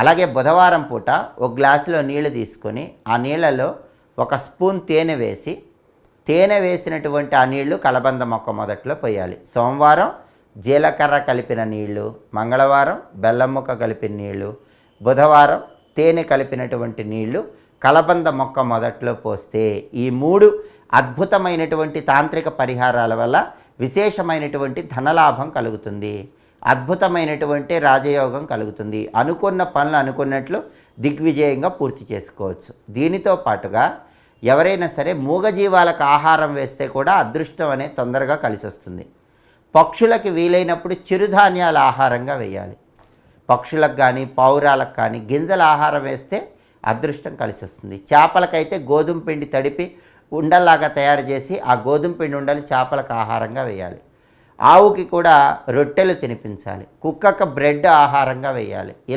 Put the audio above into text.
అలాగే బుధవారం పూట ఒక గ్లాసులో నీళ్ళు తీసుకొని ఆ నీళ్ళలో ఒక స్పూన్ తేనె వేసి తేనె వేసినటువంటి ఆ నీళ్ళు కలబంద మొక్క మొదట్లో పోయాలి. సోమవారం జీలకర్ర కలిపిన నీళ్ళు మంగళవారం బెల్లం ముక్క కలిపిన నీళ్ళు బుధవారం తేనె కలిపినటువంటి నీళ్ళు కలబంద మొక్క మొదట్లో పోస్తే ఈ మూడు అద్భుతమైనటువంటి తాంత్రిక పరిహారాల వల్ల విశేషమైనటువంటి ధనలాభం కలుగుతుంది. అద్భుతమైనటువంటి రాజయోగం కలుగుతుంది. అనుకున్న పనులు అనుకున్నట్లు దిగ్విజయంగా పూర్తి చేసుకోవచ్చు. దీనితో పాటుగా ఎవరైనా సరే మూగజీవాలకు ఆహారం వేస్తే కూడా అదృష్టం అనేది తొందరగా కలిసి వస్తుంది పక్షులకి వీలైనప్పుడు చిరుధాన్యాల ఆహారంగా వేయాలి. పక్షులకు కానీ పౌరాలకు కానీ గింజల ఆహారం వేస్తే అదృష్టం కలిసి వస్తుంది చేపలకైతే గోధుమ పిండి తడిపి ఉండల్లాగా తయారు చేసి ఆ గోధుమ పిండి ఉండని చేపలకు ఆహారంగా వేయాలి. ఆవుకి కూడా రొట్టెలు తినిపించాలి. కుక్కకు బ్రెడ్ ఆహారంగా వేయాలి.